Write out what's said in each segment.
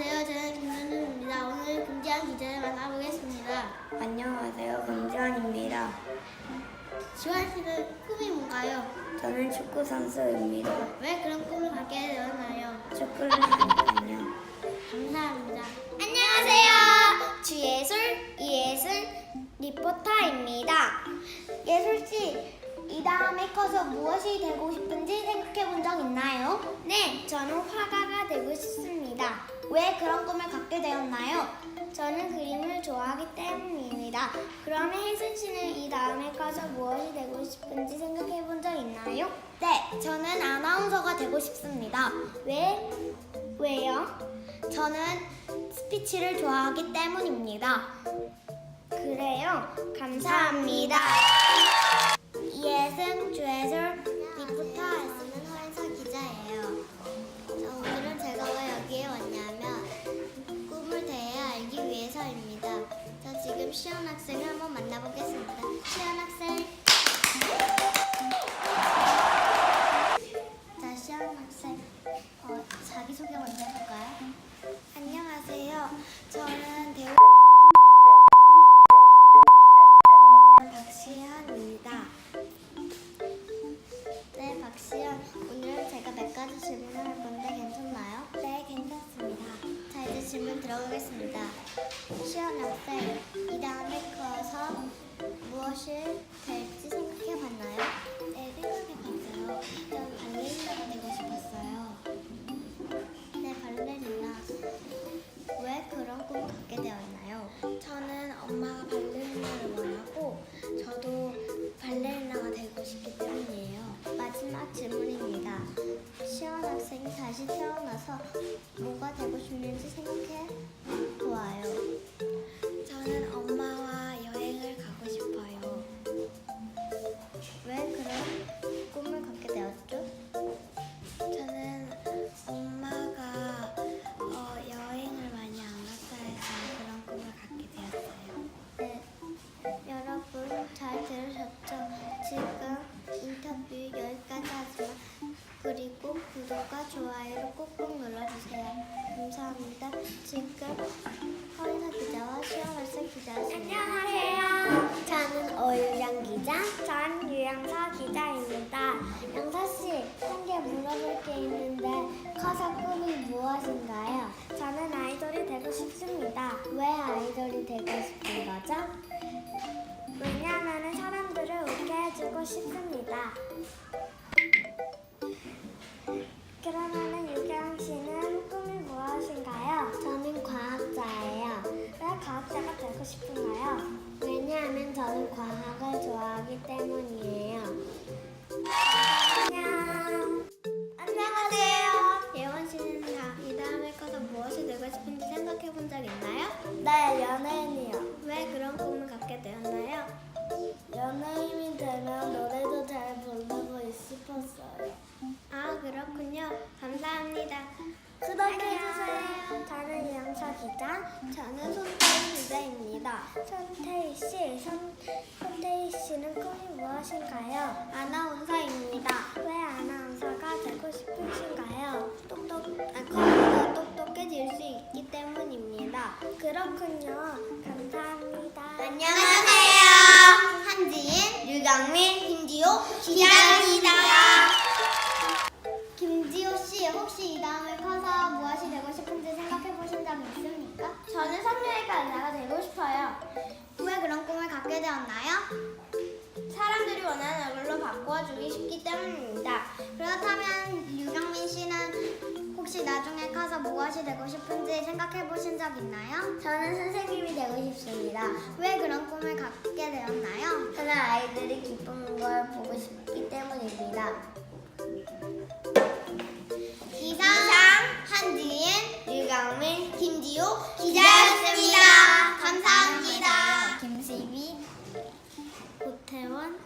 안녕하세요. 저는 김현우입니다. 오늘 금지한 기자를 만나보겠습니다. 안녕하세요. 금주환입니다. 지환 씨는 꿈이 뭔가요? 저는 축구 선수입니다. 왜 그런 꿈을 갖게 되었나요? 축구를 하니까요. 감사합니다. 안녕하세요. 주예술 이예술 리포터입니다. 예술 씨, 이 다음에 커서 무엇이 되고 싶은지 생각해 본 적 있나요? 네, 저는 화가가 되고 싶습니다. 왜 그런 꿈을 갖게 되었나요? 저는 그림을 좋아하기 때문입니다. 그러면 혜순 씨는 이 다음에 커서 무엇이 되고 싶은지 생각해 본 적 있나요? 네, 저는 아나운서가 되고 싶습니다. 왜? 왜요? 저는 스피치를 좋아하기 때문입니다. 그래요? 감사합니다. 이예승 주예술 리포터 쓰는 허인 들어가겠습니다. 시연 학생, 이 다음에 커서 무엇이 될지 생각해 봤나요? 네, 생각해 봤어요. 전 발레리나가 되고 싶었어요. 네, 발레리나. 왜 그런 꿈을 갖게 되었나요? 저는 엄마가 발레리나를 원하고 저도 발레리나가 되고 싶기 때문이에요. 마지막 질문입니다. 시원 학생이 다시 태어나서 뭐가 되고 싶는지 생각해 보아요. 저는 엄마와 여행을 가고 싶어요. 왜 그런 꿈을 갖게 되었죠? 저는 엄마가 어, 여행을 많이 안 갔다 해서 그런 꿈을 갖게 되었어요. 네, 여러분 잘 들으셨죠? 지금 인터뷰 여기까지 하지만 그리고 구독과 좋아요를 꼭꼭 눌러주세요. 감사합니다. 지금 허인사 기자와 시원할생 기자였습니다. 안녕하세요. 저는 어유양 기자, 전 유양서 기자입니다. 양서 씨, 한 개 물어볼 게 있는데 커서 꿈이 무엇인가요? 저는 아이돌이 되고 싶습니다. 왜 아이돌이 되고 거 저는 이영서 기자. 저는 손태희 기자입니다. 손태희 씨, 손, 손태희 씨는 꿈이 무엇인가요? 아나운서입니다. 왜 아나운서가 되고 싶으신가요? 똑똑, 아, 커서 똑똑해질 수 있기 때문입니다. 그렇군요. 감사합니다. 안녕하세요. 한지인, 유경민, 김지호 기자입니다. 바꿔주기 쉽기 때문입니다. 그렇다면 유경민 씨는 혹시 나중에 커서 무엇이 되고 싶은지 생각해 보신 적 있나요? 저는 선생님이 되고 싶습니다. 왜 그런 꿈을 갖게 되었나요? 저는 아이들이 기쁜 걸 보고 싶기 때문입니다. 기상, 한지인, 유경민, 김지호 기자였습니다. 감사합니다. 김시비, 고태원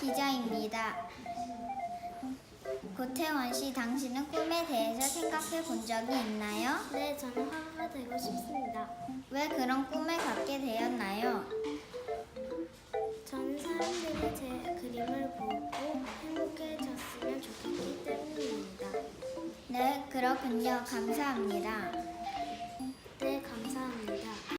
기자입니다. 고태원 씨, 당신은 꿈에 대해서 생각해 본 적이 있나요? 네, 저는 화가가 되고 싶습니다. 왜 그런 꿈을 갖게 되었나요? 저는 사람들이 제 그림을 보고 행복해졌으면 좋겠기 때문입니다. 네, 그렇군요. 감사합니다. 감사합니다.